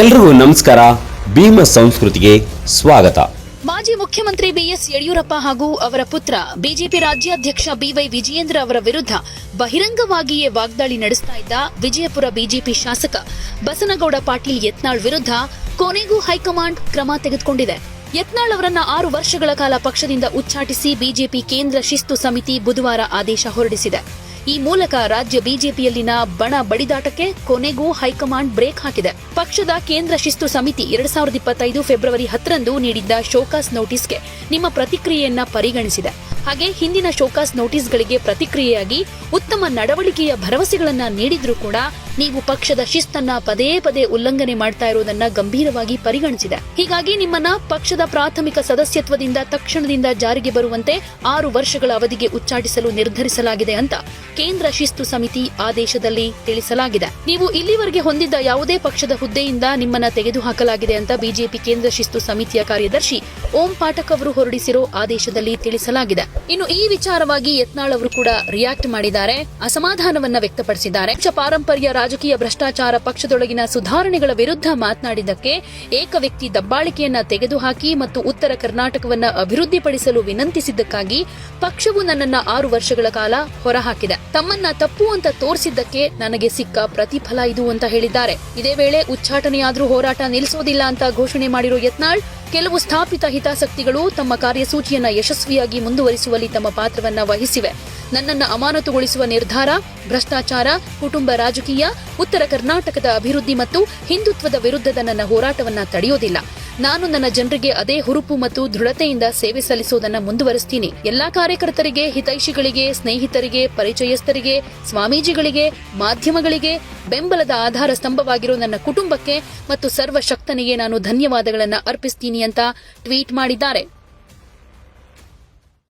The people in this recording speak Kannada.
ಎಲ್ರಿಗೂ ನಮಸ್ಕಾರ. ಭೀಮ ಸಂಸ್ಕೃತಿಗೆ ಸ್ವಾಗತ. ಮಾಜಿ ಮುಖ್ಯಮಂತ್ರಿ ಬಿಎಸ್ ಯಡಿಯೂರಪ್ಪ ಹಾಗೂ ಅವರ ಪುತ್ರ ಬಿಜೆಪಿ ರಾಜ್ಯಾಧ್ಯಕ್ಷ ಬಿವೈ ವಿಜಯೇಂದ್ರ ಅವರ ವಿರುದ್ಧ ಬಹಿರಂಗವಾಗಿಯೇ ವಾಗ್ದಾಳಿ ನಡೆಸ್ತಾ ಇದ್ದ ವಿಜಯಪುರ ಬಿಜೆಪಿ ಶಾಸಕ ಬಸನಗೌಡ ಪಾಟೀಲ್ ಯತ್ನಾಳ್ ವಿರುದ್ಧ ಕೊನೆಗೂ ಹೈಕಮಾಂಡ್ ಕ್ರಮ ತೆಗೆದುಕೊಂಡಿದೆ. ಯತ್ನಾಳ್ ಅವರನ್ನ ಆರು ವರ್ಷಗಳ ಕಾಲ ಪಕ್ಷದಿಂದ ಉಚ್ಚಾಟಿಸಿ ಬಿಜೆಪಿ ಕೇಂದ್ರ ಶಿಸ್ತು ಸಮಿತಿ ಬುಧವಾರ ಆದೇಶ ಹೊರಡಿಸಿದೆ. ಈ ಮೂಲಕ ರಾಜ್ಯ ಬಿಜೆಪಿಯಲ್ಲಿನ ಬಣ ಬಡಿದಾಟಕ್ಕೆ ಕೊನೆಗೂ ಹೈಕಮಾಂಡ್ ಬ್ರೇಕ್ ಹಾಕಿದೆ. ಪಕ್ಷದ ಕೇಂದ್ರ ಶಿಸ್ತು ಸಮಿತಿ ಎರಡ್ ಸಾವಿರದ ಇಪ್ಪತ್ತೈದು ಫೆಬ್ರವರಿ ಹತ್ತರಂದು ನೀಡಿದ್ದ ಶೋಕಾಸ್ ನೋಟಿಸ್ಗೆ ನಿಮ್ಮ ಪ್ರತಿಕ್ರಿಯೆಯನ್ನ ಪರಿಗಣಿಸಿದೆ. ಹಾಗೆ ಹಿಂದಿನ ಶೋಕಾಸ್ ನೋಟಿಸ್ಗಳಿಗೆ ಪ್ರತಿಕ್ರಿಯೆಯಾಗಿ ಉತ್ತಮ ನಡವಳಿಕೆಯ ಭರವಸೆಗಳನ್ನ ನೀಡಿದ್ರೂ ಕೂಡ ನೀವು ಪಕ್ಷದ ಶಿಸ್ತನ್ನ ಪದೇ ಪದೇ ಉಲ್ಲಂಘನೆ ಮಾಡ್ತಾ ಇರುವುದನ್ನ ಗಂಭೀರವಾಗಿ ಪರಿಗಣಿಸಿದೆ. ಹೀಗಾಗಿ ನಿಮ್ಮನ್ನ ಪಕ್ಷದ ಪ್ರಾಥಮಿಕ ಸದಸ್ಯತ್ವದಿಂದ ತಕ್ಷಣದಿಂದ ಜಾರಿಗೆ ಬರುವಂತೆ ಆರು ವರ್ಷಗಳ ಅವಧಿಗೆ ಉಚ್ಚಾಟಿಸಲು ನಿರ್ಧರಿಸಲಾಗಿದೆ ಅಂತ ಕೇಂದ್ರ ಶಿಸ್ತು ಸಮಿತಿ ಆದೇಶದಲ್ಲಿ ತಿಳಿಸಲಾಗಿದೆ. ನೀವು ಇಲ್ಲಿವರೆಗೆ ಹೊಂದಿದ್ದ ಯಾವುದೇ ಪಕ್ಷದ ಹುದ್ದೆಯಿಂದ ನಿಮ್ಮನ್ನ ತೆಗೆದುಹಾಕಲಾಗಿದೆ ಅಂತ ಬಿಜೆಪಿ ಕೇಂದ್ರ ಶಿಸ್ತು ಸಮಿತಿಯ ಕಾರ್ಯದರ್ಶಿ ಓಂ ಪಾಠಕ್ ಅವರು ಹೊರಡಿಸಿರೋ ಆದೇಶದಲ್ಲಿ ತಿಳಿಸಲಾಗಿದೆ. ಇನ್ನು ಈ ವಿಚಾರವಾಗಿ ಯತ್ನಾಳ್ ಅವರು ಕೂಡ ರಿಯಾಕ್ಟ್ ಮಾಡಿದ್ದಾರೆ, ಅಸಮಾಧಾನವನ್ನ ವ್ಯಕ್ತಪಡಿಸಿದ್ದಾರೆ. ಪಾರಂಪರ್ಯ ರಾಜಕೀಯ ಭ್ರಷ್ಟಾಚಾರ ಪಕ್ಷದೊಳಗಿನ ಸುಧಾರಣೆಗಳ ವಿರುದ್ಧ ಮಾತನಾಡಿದ್ದಕ್ಕೆ ಏಕ ವ್ಯಕ್ತಿ ದಬ್ಬಾಳಿಕೆಯನ್ನ ತೆಗೆದುಹಾಕಿ ಮತ್ತು ಉತ್ತರ ಕರ್ನಾಟಕವನ್ನ ಅಭಿವೃದ್ಧಿಪಡಿಸಲು ವಿನಂತಿಸಿದ್ದಕ್ಕಾಗಿ ಪಕ್ಷವು ನನ್ನನ್ನ ಆರು ವರ್ಷಗಳ ಕಾಲ ಹೊರಹಾಕಿದೆ. ತಮ್ಮನ್ನ ತಪ್ಪು ಅಂತ ತೋರಿಸಿದ್ದಕ್ಕೆ ನನಗೆ ಸಿಕ್ಕ ಪ್ರತಿಫಲ ಇದು ಅಂತ ಹೇಳಿದ್ದಾರೆ. ಇದೇ ವೇಳೆ ಉಚ್ಚಾಟನೆಯಾದರೂ ಹೋರಾಟ ನಿಲ್ಲಿಸೋದಿಲ್ಲ ಅಂತ ಘೋಷಣೆ ಮಾಡಿರೋ ಯತ್ನಾಳ್, ಕೆಲವು ಸ್ಥಾಪಿತ ಹಿತಾಸಕ್ತಿಗಳು ತಮ್ಮ ಕಾರ್ಯಸೂಚಿಯನ್ನ ಯಶಸ್ವಿಯಾಗಿ ಮುಂದುವರಿಸುವಲ್ಲಿ ತಮ್ಮ ಪಾತ್ರವನ್ನ ವಹಿಸಿವೆ. ನನ್ನನ್ನ ಅಮಾನತುಗೊಳಿಸುವ ನಿರ್ಧಾರ, ಭ್ರಷ್ಟಾಚಾರ, ಕುಟುಂಬ ರಾಜಕೀಯ, ಉತ್ತರ ಕರ್ನಾಟಕದ ಅಭಿವೃದ್ಧಿ ಮತ್ತು ಹಿಂದುತ್ವದ ವಿರುದ್ಧದ ನನ್ನ ಹೋರಾಟವನ್ನು ತಡೆಯೋದಿಲ್ಲ. ನಾನು ನನ್ನ ಜನರಿಗೆ ಅದೇ ಹುರುಪು ಮತ್ತು ದೃಢತೆಯಿಂದ ಸೇವೆ ಸಲ್ಲಿಸುವುದನ್ನು ಮುಂದುವರಿಸ್ತೀನಿ. ಎಲ್ಲಾ ಕಾರ್ಯಕರ್ತರಿಗೆ, ಹಿತೈಷಿಗಳಿಗೆ, ಸ್ನೇಹಿತರಿಗೆ, ಪರಿಚಯಸ್ಥರಿಗೆ, ಸ್ವಾಮೀಜಿಗಳಿಗೆ, ಮಾಧ್ಯಮಗಳಿಗೆ ಬೆಂಬಲದ ಆಧಾರ ಸ್ತಂಭವಾಗಿರೋ ನನ್ನ ಕುಟುಂಬಕ್ಕೆ ಮತ್ತು ಸರ್ವಶಕ್ತನಿಗೆ ನಾನು ಧನ್ಯವಾದಗಳನ್ನು ಅರ್ಪಿಸ್ತೀನಿ ಅಂತ ಟ್ವೀಟ್ ಮಾಡಿದ್ದಾರೆ.